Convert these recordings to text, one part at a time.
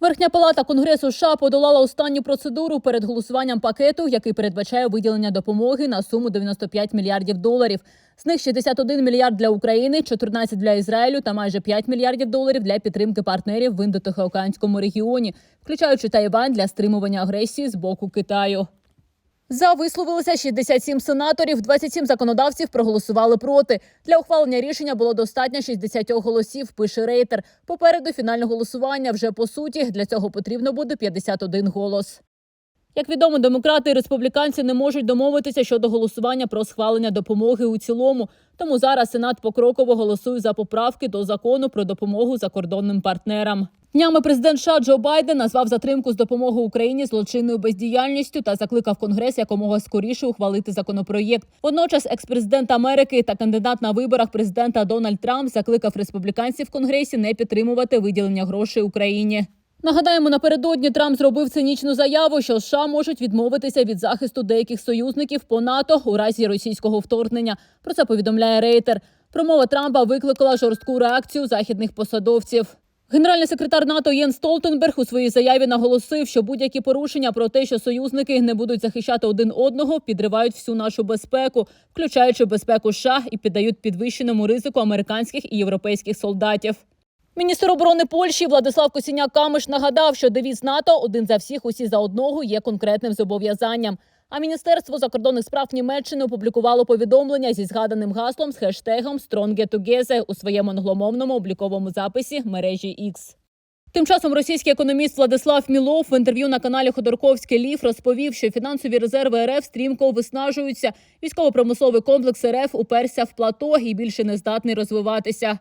Верхня палата Конгресу США подолала останню процедуру перед голосуванням пакету, який передбачає виділення допомоги на суму 95 мільярдів доларів. З них 61 мільярд для України, 14 для Ізраїлю та майже 5 мільярдів доларів для підтримки партнерів в індотихоокеанському регіоні, включаючи Тайвань для стримування агресії з боку Китаю. За висловилося 67 сенаторів, 27 законодавців проголосували проти. Для ухвалення рішення було достатньо 60 голосів. Пише рейтер. Попереду фінальне голосування вже по суті. Для цього потрібно буде 51 голос. Як відомо, демократи і республіканці не можуть домовитися щодо голосування про схвалення допомоги у цілому. Тому зараз Сенат покроково голосує за поправки до закону про допомогу закордонним партнерам. Днями президент США Джо Байден назвав затримку з допомогою Україні злочинною бездіяльністю та закликав Конгрес якомога скоріше ухвалити законопроєкт. Водночас, експрезидент Америки та кандидат на виборах президента Дональд Трамп закликав республіканців в Конгресі не підтримувати виділення грошей Україні. Нагадаємо, напередодні Трамп зробив цинічну заяву, що США можуть відмовитися від захисту деяких союзників по НАТО у разі російського вторгнення. Про це повідомляє Рейтер. Промова Трампа викликала жорстку реакцію західних посадовців. Генеральний секретар НАТО Єн Столтенберг у своїй заяві наголосив, що будь-які порушення про те, що союзники не будуть захищати один одного, підривають всю нашу безпеку, включаючи безпеку США і піддають підвищеному ризику американських і європейських солдатів. Міністр оборони Польщі Владислав Косіняк Камиш нагадав, що девіз НАТО один за всіх, усі за одного є конкретним зобов'язанням. А міністерство закордонних справ Німеччини опублікувало повідомлення зі згаданим гаслом з хештегом «Stronger Together» у своєму англомовному обліковому записі мережі X. Тим часом російський економіст Владислав Мілов в інтерв'ю на каналі Ходорковський Лів розповів, що фінансові резерви РФ стрімко виснажуються. Військово-промисловий комплекс РФ уперся в плато і більше не здатний розвиватися.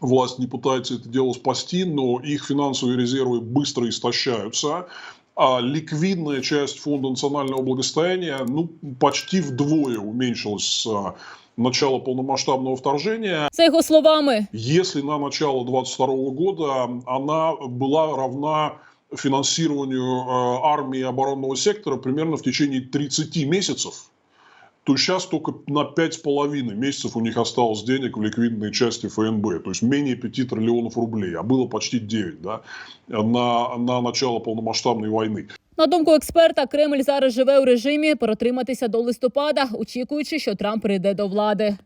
власть не пытается это дело спасти, но их финансовые резервы быстро истощаются. А ликвидная часть фонда национального благосостояния ну, почти вдвое уменьшилась с а, начала полномасштабного вторжения. С його словами, Если на начало 2022 года она была равна финансированию э, армии и оборонного сектора примерно в течение 30 месяцев, то сейчас только на 5,5 месяцев у них осталось денег в ликвидной части ФНБ, то есть менее 5 триллионов рублей, а было почти 9 да, на, на начало полномасштабной войны. на думку експерта, Кремль зараз живе у режимі протриматися до листопада, очікуючи, що Трамп прийде до влади.